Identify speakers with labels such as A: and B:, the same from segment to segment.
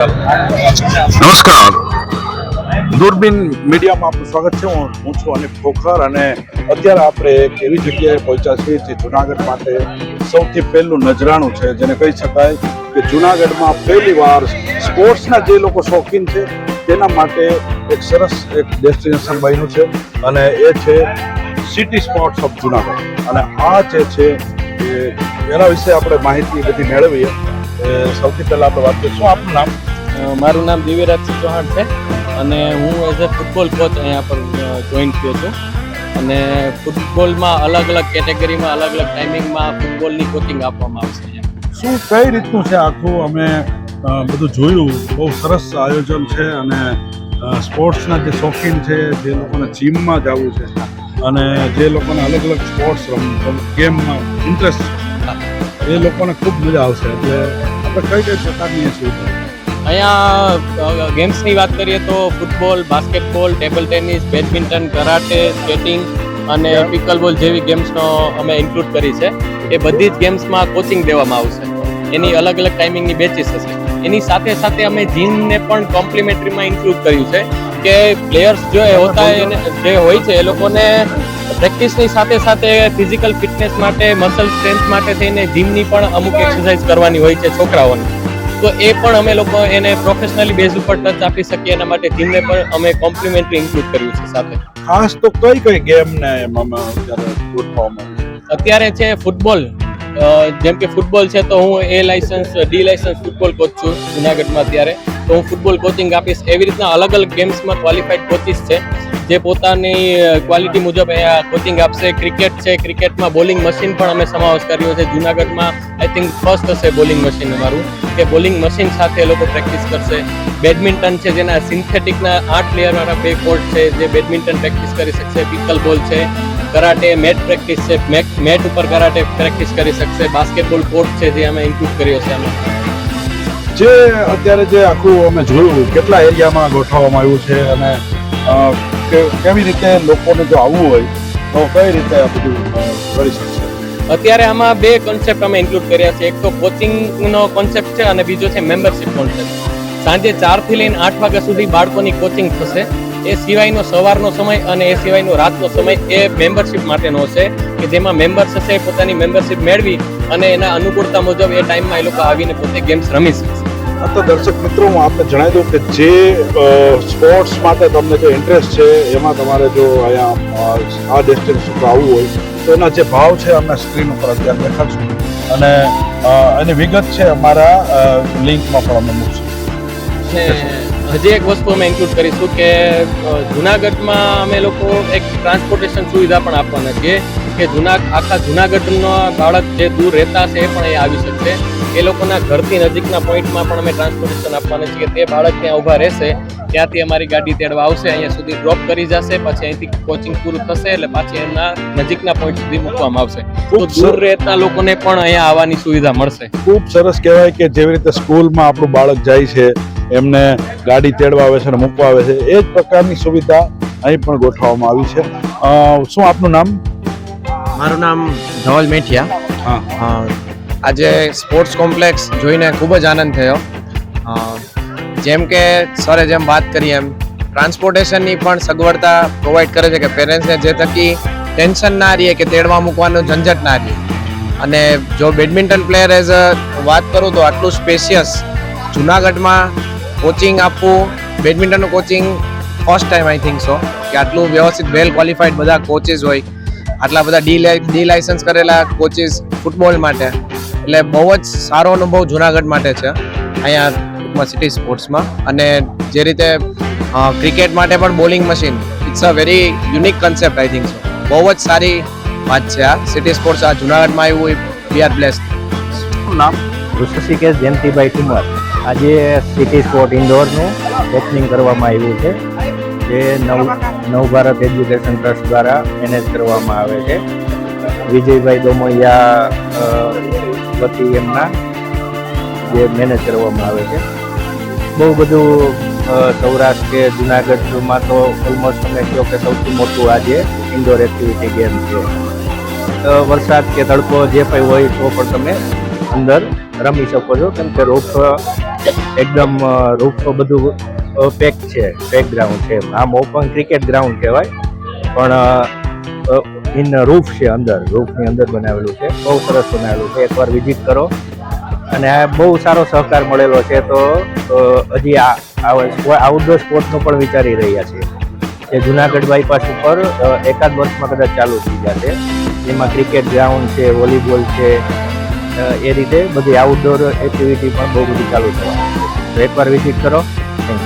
A: નમસ્કાર. દૂરબીન મીડિયામાં આપનું સ્વાગત છે. હું હું છું અનિલ ખોખર અને અત્યારે આપણે એક એવી જગ્યાએ પહોંચ્યા છીએ જે જુનાગઢ માટે સૌથી પહેલું નજરાણું છે. જેને કહી શકાય કે જુનાગઢમાં પહેલી વાર સ્પોર્ટ્સના જે લોકો શોખીન છે, તેના માટે એક સરસ એક ડેસ્ટિનેશન બન્યું છે અને એ છે સિટી સ્પોર્ટ્સ ઓફ જુનાગઢ. અને આ જે છે એના વિશે આપણે માહિતી બધી મેળવીએ. સૌથી પહેલાં આપણે વાત કરીશું. આપનું નામ?
B: મારું નામ દિવ્યરાજસિંહ ચૌહાણ છે અને હું એઝ અ ફૂટબોલ કોચ અહીંયા પર જોઈન થયો છું. અને ફૂટબોલમાં અલગ અલગ કેટેગરીમાં અલગ અલગ ટાઈમિંગમાં ફૂટબોલની કોચિંગ આપવામાં આવશે
A: શું કઈ રીતનું છે આખું? અમે બધું જોયું. બહુ સરસ આયોજન છે અને સ્પોર્ટ્સના જે શોખીન છે, જે લોકોને જીમમાં જવું છે અને જે લોકોને અલગ અલગ સ્પોર્ટ્સ રમ ગેમમાં ઇન્ટરેસ્ટ એ લોકોને ખૂબ મજા આવશે. એટલે આપણે કઈ કઈ પ્રકારની એ સુવિધા?
B: અહીંયા ગેમ્સની વાત કરીએ તો football basketball table tennis badminton karate skating અને પિકલબોલ જેવી ગેમ્સનો અમે ઇન્ક્લુડ કરી છે. એ બધી જ ગેમ્સમાં કોચિંગ દેવામાં આવશે. એની અલગ અલગ ટાઈમિંગની બેચીસ હશે. એની સાથે સાથે અમે જીમને પણ કોમ્પ્લિમેન્ટરીમાં ઇન્ક્લુડ કર્યું છે કે પ્લેયર્સ જો એ હોતા એને જે હોય છે એ લોકોને પ્રેક્ટિસની સાથે સાથે ફિઝિકલ ફિટનેસ માટે મસલ સ્ટ્રેન્થ માટે થઈને જીમની પણ અમુક એક્સરસાઇઝ કરવાની હોય છે છોકરાઓને. તો એ પણ અમે લોકો એને પ્રોફેશનલી બેઝ ઉપર ટચ આપી શકીએ એના માટે જીમને પણ અમે કોમ્પ્લિમેન્ટરી ઇન્ક્લુડ કર્યું છે સાથે
A: ખાસ તો કઈ કઈ ગેમને એમાં અત્યારે છે?
B: અત્યારે છે ફૂટબોલ જેમ કે ફૂટબોલ છે, તો હું A license D license football coach છું જુનાગઢમાં અત્યારે. તો હું ફૂટબોલ કોચિંગ આપીશ. એવી રીતના અલગ અલગ ગેમ્સમાં ક્વોલિફાઈડ કોચિસ છે, જે પોતાની ક્વોલિટી મુજબ અહીંયા કોચિંગ આપશે. ક્રિકેટ છે ક્રિકેટમાં બોલિંગ મશીન પણ અમે સમાવેશ કર્યો છે. જુનાગઢમાં આઈ થિંક ફર્સ્ટ હશે બોલિંગ મશીન અમારું, કે બોલિંગ મશીન સાથે એ લોકો પ્રેક્ટિસ કરશે. બેડમિન્ટન છે, જેના સિન્થેટિકના આઠ પ્લેયરવાળા બે કોર્ટ છે, જે બેડમિન્ટન પ્રેક્ટિસ કરી શકશે. પિકલ બોલ છે કરાટે મેટ પ્રેક્ટિસ છે. મેટ ઉપર કરાટે પ્રેક્ટિસ કરી શકશે. બાસ્કેટબોલ કોર્ટ છે જે અમે ઇન્ક્લુડ કર્યો છે અમે
A: જે અત્યારે જે આખું અમે જોયું કેટલા એરિયામાં ગોઠવવામાં આવ્યું છે અને કેવી રીતે લોકોને જો આવવું હોય તો કઈ રીતે આ બધું કરી શકશે?
B: અત્યારે આમાં બે કોન્સેપ્ટ અમે ઇન્ક્લુડ કર્યા છે. એક તો કોચિંગનો કોન્સેપ્ટ છે અને બીજો છે મેમ્બરશિપ કોન્સેપ્ટ સાંજે ચારથી લઈને આઠ વાગ્યા સુધી બાળકોની કોચિંગ થશે. એ સિવાયનો સવારનો સમય અને એ સિવાયનો રાતનો સમય એ મેમ્બરશિપ માટેનો હશે કે જેમાં મેમ્બર્સ હશે પોતાની મેમ્બરશિપ મેળવી અને એના અનુકૂળતા મુજબ એ ટાઈમમાં એ લોકો આવીને પોતે ગેમ્સ રમી શકશે
A: આ તો દર્શક મિત્રો હું આપને જણાવી દઉં કે જે સ્પોર્ટ્સ માટે તમને જો ઇન્ટરેસ્ટ છે એમાં તમારે જો અહીંયા આ ડેસ્ટિનેશન પર આવવું હોય તો એના જે ભાવ છે અમે સ્ક્રીન ઉપર અત્યારે દેખાડશું. અને એની વિગત છે અમારા લિંકમાં પણ અમે મૂકશું.
B: હજી એક વસ્તુ અમે ઇન્ક્લુડ કરીશું કે જુનાગઢમાં અમે લોકો એક ટ્રાન્સપોર્ટેશન સુવિધા પણ આપવાના છીએ કે જુના આખા જુનાગઢનો બાળક જે દૂર રહેતા હશે એ પણ અહીંયા આવી શકશે. એ લોકોના ઘરથી નજીકના પોઈન્ટમાં પણ અમે ટ્રાન્સપોર્ટેશન આપવાના છીએ તે બાળક ત્યાં ઊભા રહેશે ત્યાંથી અમારી ગાડી તેડવા આવશે અહીંયા સુધી ડ્રોપ કરી જશે પછી અહીંથી કોચિંગ પૂરું થશે એટલે પાછી એમના નજીકના પોઈન્ટ સુધી મૂકવામાં આવશે. તો દૂર રહેતા લોકોને પણ અહીંયા આવવાની સુવિધા મળશે.
A: ખૂબ સરસ કહેવાય કે જેવી રીતે સ્કૂલમાં આપણું બાળક જાય છે એમને ગાડી તેડવા આવે છે અને મૂકવા આવે છે. એ જ પ્રકારની સુવિધા અહીં પણ ગોઠવવામાં આવી છે. શું આપનું નામ?
C: મારું નામ ધવલ મેઠિયા.
A: હા.
C: આજે સ્પોર્ટ્સ કોમ્પ્લેક્સ જોઈને ખૂબ જ આનંદ થયો. જેમ કે સરે જેમ વાત કરી એમ ટ્રાન્સપોર્ટેશનની પણ સગવડતા પ્રોવાઈડ કરે છે કે પેરેન્ટ્સને જે થકી ટેન્શન ના રહીએ કે તેડવા મૂકવાનું ઝંઝટ ના રહે અને જો બેડમિન્ટન પ્લેયર એઝ અ વાત કરું તો આટલું સ્પેશિયસ જુનાગઢમાં કોચિંગ આપવું બેડમિન્ટનનું coaching first time I think so કે આટલું વ્યવસ્થિત વેલ ક્વોલિફાઈડ બધા કોચિસ હોય, આટલા બધા ડી ડી લાઇસન્સ કરેલા કોચિસ ફૂટબોલ માટે. એટલે બહુ જ સારો અનુભવ જુનાગઢ માટે છે, અહીંયા ટૂંકમાં સિટી સ્પોર્ટ્સમાં અને જે રીતે ક્રિકેટ માટે પણ bowling machine it's a very unique concept I think so બહુ જ સારી વાત છે આ. સિટી સ્પોર્ટ્સ આ જુનાગઢમાં આવ્યું વી આર બ્લેસ્ડ
A: નામ?
D: ઋષિકેશ જયંતિભાઈ ઠુમર. આજે સિટી સ્પોર્ટ ઇન્ડોરનું ઓપનિંગ કરવામાં આવ્યું છે, જે નવ નવ ભારત એજ્યુકેશન ટ્રસ્ટ દ્વારા મેનેજ કરવામાં આવે છે. વિજયભાઈ દોમૈયા વતી એમના જે મેનેજ કરવામાં આવે છે. બહુ બધું સૌરાષ્ટ્ર કે જુનાગઢમાં તો ઓલમોસ્ટ તમે કહો કે સૌથી મોટું આજે ઇન્ડોર એક્ટિવિટી ગેમ છે. વરસાદ કે તડકો જે કંઈ હોય તો પણ તમે અંદર રમી શકો છો. કેમ કે રોપ એકદમ રૂફ બધું પેક છે પેક ગ્રાઉન્ડ છે આમ ઓપન ક્રિકેટ ગ્રાઉન્ડ કહેવાય. પણ ઇન રૂફ છે અંદર રૂફની અંદર બનાવેલું છે. બહુ સરસ બનાવેલું છે. એકવાર વિઝિટ કરો. અને આ બહુ સારો સહકાર મળેલો છે તો હજી આ આઉટડોર સ્પોર્ટ્સનું પણ વિચારી રહ્યા છીએ. જે જુનાગઢ બાયપાસ ઉપર એકાદ વર્ષમાં કદાચ ચાલુ થઈ જશે. જેમાં ક્રિકેટ ગ્રાઉન્ડ છે વોલીબોલ છે એ રીતે બધી આઉટડોર એક્ટિવિટી પણ બહુ બધી ચાલુ થવાની છે. તો એકવાર વિઝિટ કરો. થેન્ક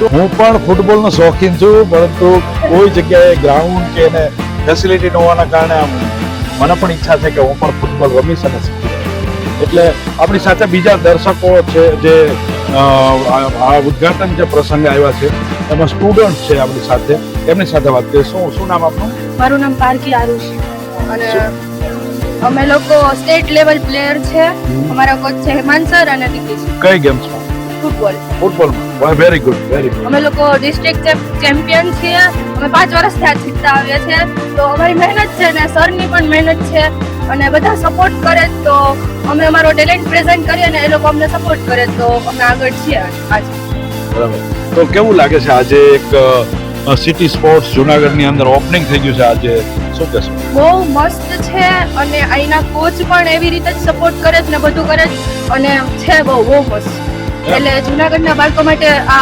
D: યુ
A: હું પણ ફૂટબોલનો શોખીન છું પરંતુ કોઈ જગ્યાએ ગ્રાઉન્ડ કે એને ફેસિલિટી ન હોવાના કારણે આમ મને પણ ઈચ્છા છે કે હું પણ ફૂટબોલ રમીશ અને શીખીશ એટલે આપણી સાથે બીજા દર્શકો છે જે આ ઉદઘાટન જે પ્રસંગે આવ્યા છે એમાં સ્ટુડન્ટ છે આપણી સાથે. એમની સાથે વાત કરીએ. શું શું નામ આપનું?
E: મારું નામ પારકી આરુષ. અને અમે લોકો સ્ટેટ લેવલ પ્લેયર છે. અમારા કોચ છે હેમાન સર અને નીતિશ
A: કઈ ગેમ્સમાં
E: ફૂટબોલ
A: ફૂટબોલમાં વેરી ગુડ વેરી ગુડ
E: અમે લોકો ડિસ્ટ્રિક્ટ ચેમ્પિયન છીએ. અમે પાંચ વર્ષથી આ જીતતા આવ્યા છે. તો અમારી મહેનત છે ને સરની પણ મહેનત છે અને બધા સપોર્ટ કરે તો અમે અમારો ટેલેન્ટ પ્રેઝન્ટ કરીએ અને એ લોકો અમને સપોર્ટ કરે તો અમે આગળ છીએ આજે.
A: બરાબર. તો કેવું લાગે છે આજે એક સિટી સ્પોર્ટ્સ જુનાગઢની અંદર ઓપનિંગ થઈ ગયું છે આજે? શું કહેશો
E: બહુ મસ્ત છે અને અહીંના કોચ પણ એવી રીતે જ સપોર્ટ કરે છે ને બધું કરે છે. અને છે બહુ બહુ મસ્ત. એટલે જુનાગઢના બાળકો માટે આ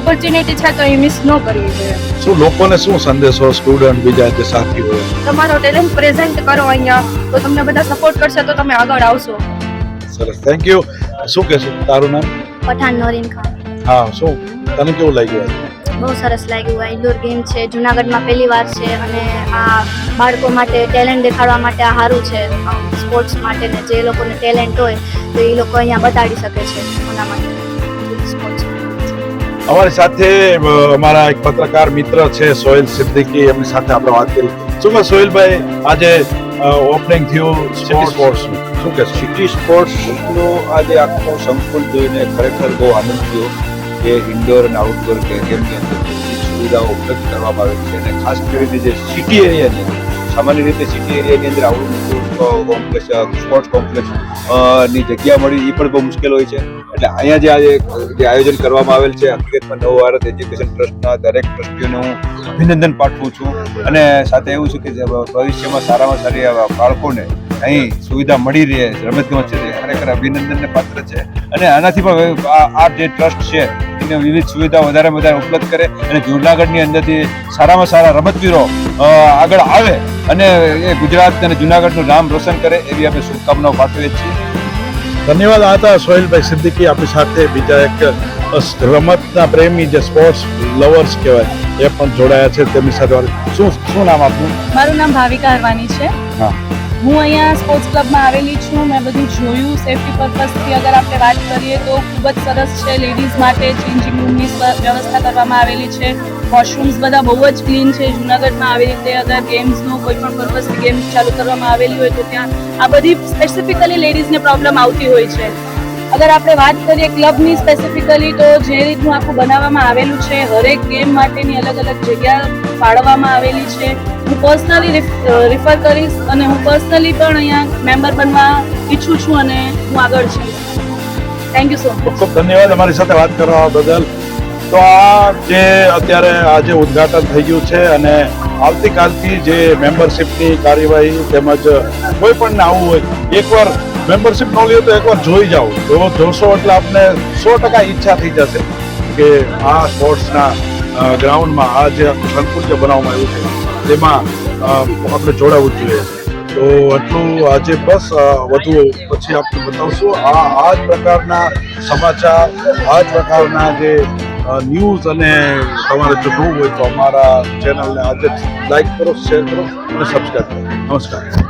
E: ઓપોર્ચ્યુનિટી છે તો એ મિસ ન કરવી જોઈએ.
A: શું લોકોને શું સંદેશો સ્ટુડન્ટ બીજા જે સાથી હોય
E: તમારો ટેલેન્ટ પ્રેઝન્ટ કરો અહીંયા. તો તમને બધા સપોર્ટ કરશે તો તમે આગળ આવશો.
A: સરસ. થેન્ક યુ શું કહેશો? તારું નામ?
F: પઠાણ નોરીન ખાન.
A: હા શું? તને કેવું લાગ્યું આજે?
F: બહુ સરસ લાગ્યું. આ ઇન્ડોર ગેમ છે. જુનાગઢમાં પહેલી વાર છે અને આ બાળકો માટે ટેલેન્ટ દેખાડવા માટે આ સારું છે. સ્પોર્ટ્સ માટે ને જે લોકોને ટેલેન્ટ હોય તો એ લોકો અહીંયા બતાડી શકે છે. એના માટે.
A: અમારી સાથે અમારા એક પત્રકાર મિત્ર છે સોહેલ સિદ્દીકી. એમની સાથે આપણે વાત કરી. શું કહે સોહેલભાઈ આજે ઓપનિંગ થયું સિટી સ્પોર્ટ્સ શું કે
G: સિટી સ્પોર્ટ્સનો આજે આખો સંકુલ જોઈને ખરેખર બહુ આનંદ થયો. કે ઇન્ડોર અને આઉટડોર ગેમની અંદર સુવિધાઓ ઉપલબ્ધ કરવામાં આવે છે અને ખાસ કરીને જે સિટી એરિયાની અંદર, સામાન્ય રીતે સિટી એરિયાની અંદર આઉટડોર કોમ્પ્લેક્સ સ્પોર્ટ્સ કોમ્પ્લેક્સની જગ્યા મળી એ પણ બહુ મુશ્કેલ હોય છે. એટલે અહીંયા જે આજે જે આયોજન કરવામાં આવેલ છે હકીકતમાં નવ ભારત એજ્યુકેશન ટ્રસ્ટના દરેક ટ્રસ્ટીઓને હું અભિનંદન પાઠવું છું. અને સાથે એવું છે કે ભવિષ્યમાં સારામાં સારી બાળકોને અહીં સુવિધા મળી રહે રમત ગમત છે ખરેખર અભિનંદનને પાત્ર છે. અને આનાથી પણ આ જે ટ્રસ્ટ છે એને વિવિધ સુવિધા વધારે વધારે ઉપલબ્ધ કરે અને જૂનાગઢની અંદરથી સારામાં સારા રમતવીરો આગળ આવે અને એ ગુજરાત અને જૂનાગઢનું નામ રોશન કરે એવી અમે શુભકામનાઓ પાઠવીએ છીએ.
A: ધન્યવાદ આ હતા સોહેલભાઈ સિદ્દીકી આપણી સાથે બીજા એક રમતના પ્રેમી જે સ્પોર્ટ્સ લવર્સ કહેવાય એ પણ જોડાયા છે. તેમની સાથે શું શું નામ આપનું?
H: મારું નામ ભાવિકા હરવાની છે.
A: હા.
H: હું અહીંયા સ્પોર્ટ્સ ક્લબમાં આવેલી છું, મેં બધું જોયું સેફટી પર્પઝથી અગર આપણે વાત કરીએ તો ખૂબ જ સરસ છે લેડીઝ માટે ચેન્જિંગ રૂમની વ્યવસ્થા કરવામાં આવેલી છે. વોશરૂમ્સ બધા બહુ જ ક્લીન છે, જુનાગઢમાં આવી રીતે અગર ગેમ્સનો કોઈ પણ પર્પઝથી ગેમ્સ ચાલુ કરવામાં આવેલી હોય તો ત્યાં આ બધી સ્પેસિફિકલી લેડીઝને પ્રોબ્લેમ આવતી હોય છે. અગર આપણે વાત કરીએ ક્લબની સ્પેસિફિકલી તો જે રીતનું આખું બનાવવામાં આવેલું છે, હરેક ગેમ માટેની અલગ અલગ જગ્યા ફાળવવામાં આવેલી છે. હું પર્સનલી રિફર કરીશ અને હું પર્સનલી પણ અહીંયા મેમ્બર બનવા ઈચ્છું છું અને હું આગળ છું. થેન્ક યુ સો મચ
A: ખૂબ ખૂબ ધન્યવાદ અમારી સાથે વાત કરવા બદલ. તો આ જે અત્યારે આજે ઉદ્ઘાટન થઈ ગયું છે અને આવતીકાલથી જે મેમ્બરશિપની કાર્યવાહી તેમજ કોઈ પણ આવું હોય, એકવાર મેમ્બરશિપ ન લ્યો તો એકવાર જોઈ જાઓ. જો જોશો એટલે આપને સો ટકા ઈચ્છા થઈ જશે કે આ સ્પોર્ટ્સના ગ્રાઉન્ડમાં આ જે સંકુલ બનાવવામાં આવ્યું છે, તેમાં આપણે જોડાવવું જોઈએ. તો એટલું આજે બસ વધુ પછી આપણે બતાવશું. આ આ જ પ્રકારના સમાચાર, આ જ પ્રકારના જે ન્યૂઝ અને તમારે જોવું હોય તો અમારા ચેનલને આજે લાઈક કરો શેર કરો અને સબસ્ક્રાઈબ કરો. નમસ્કાર.